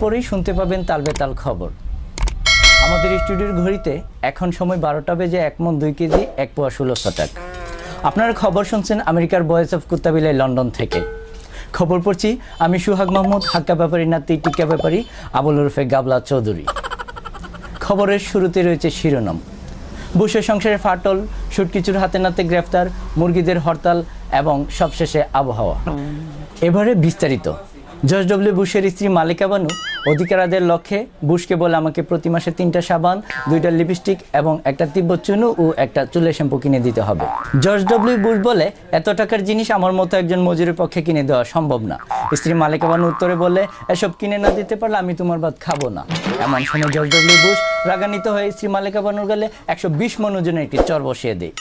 পরেই শুনতে পাবেন তালবেতাল খবর। আমাদের স্টুডিওর ঘড়িতে এখন সময় বারোটা বেজে এক মন দুই কেজি, এক পোয়া ষোলোশো টাকা আপনারা খবর শুনছেন আমেরিকার বয়েস অফ কুত্তাবিলাই লন্ডন থেকে। খবর পড়ছি, আমি সুহাগ মাহমুদ, হাক্কা ব্যাপারী নাতি টিকা ব্যাপারী, আবুল ওরফে গাবলা চৌধুরী। খবরের শুরুতে রয়েছে শিরোনাম। বুশের সংসারে ফাটল, সুটকিচুর হাতে নাতে গ্রেফতার, মুরগিদের হরতাল এবং সবশেষে আবহাওয়া। এবারে বিস্তারিত। জর্জ ডব্লিউ বুশের স্ত্রী মালিকা বানু অধিকারাদের লক্ষ্যে বুশকে বলে আমাকে প্রতি মাসে তিনটা সাবান, দুইটা লিপস্টিক এবং একটা তিব্বত চুনু ও একটা চুলের শ্যাম্পু কিনে দিতে হবে। জর্জ ডব্লিউ বুশ বলে, এত টাকার জিনিস আমার মতো একজন মজুরের পক্ষে কিনে দেওয়া সম্ভব না। স্ত্রী মালিকা বানু উত্তরে বলে, এসব কিনে না দিতে পারলে আমি তোমার ভাত খাব না। এমন সময় জর্জ ডব্লিউ বুশ রাগান্বিত হয়ে স্ত্রী মালিকা বানুর গেলে একশো বিশ মন ওজনের একটি চর বসিয়ে দেয়।